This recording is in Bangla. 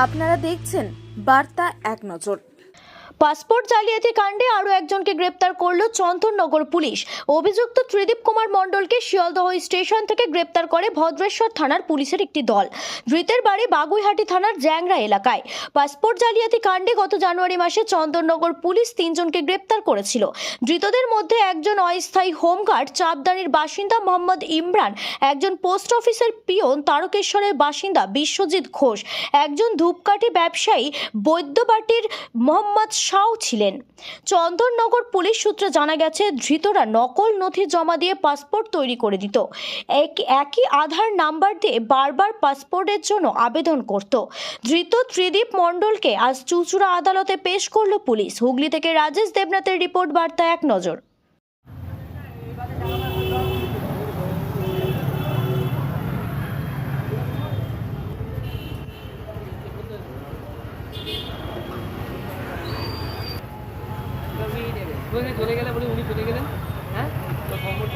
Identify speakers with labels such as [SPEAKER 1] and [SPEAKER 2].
[SPEAKER 1] আপনারা দেখছেন বার্তা এক নজর।
[SPEAKER 2] পাসপোর্ট জালিয়াতি কাণ্ডে আরও একজনকে গ্রেপ্তার করল চন্দননগর পুলিশ। অভিযুক্ত ত্রিদীপ কুমার মণ্ডলকে শিয়ালদহ স্টেশন থেকে গ্রেপ্তার করে ভদ্রেশ্বর থানার পুলিশের একটি দল। ধৃতের বাড়ি বাগুইহাটি থানার জ্যাংরা এলাকায়। পাসপোর্ট জালিয়াতি কাণ্ডে গত জানুয়ারি মাসে চন্দননগর পুলিশ তিনজনকে গ্রেপ্তার করেছিল। ধৃতদের মধ্যে একজন অস্থায়ী হোমগার্ড, চাপদানির বাসিন্দা মোহাম্মদ ইমরান, একজন পোস্ট অফিসের পিয়ন তারকেশ্বরের বাসিন্দা বিশ্বজিৎ ঘোষ, একজন ধূপকাঠি ব্যবসায়ী বৈদ্যবাটির মোহাম্মদ শাও ছিলেন। চন্দননগর পুলিশ সূত্রে জানা গেছে, ধৃতরা নকল নথি জমা দিয়ে পাসপোর্ট তৈরি করে দিত। এক- একই আধার নাম্বার দিয়ে বারবার পাসপোর্টের জন্য আবেদন করত। ধৃত ত্রিদীপ মণ্ডলকে আজ চুচুড়া আদালতে পেশ করল পুলিশ। হুগলি থেকে রাজেশ দেবনাথের রিপোর্ট, বার্তা এক নজর।
[SPEAKER 3] চলে গেলে বলে উনি চলে গেলেন হ্যাঁ? তো খবর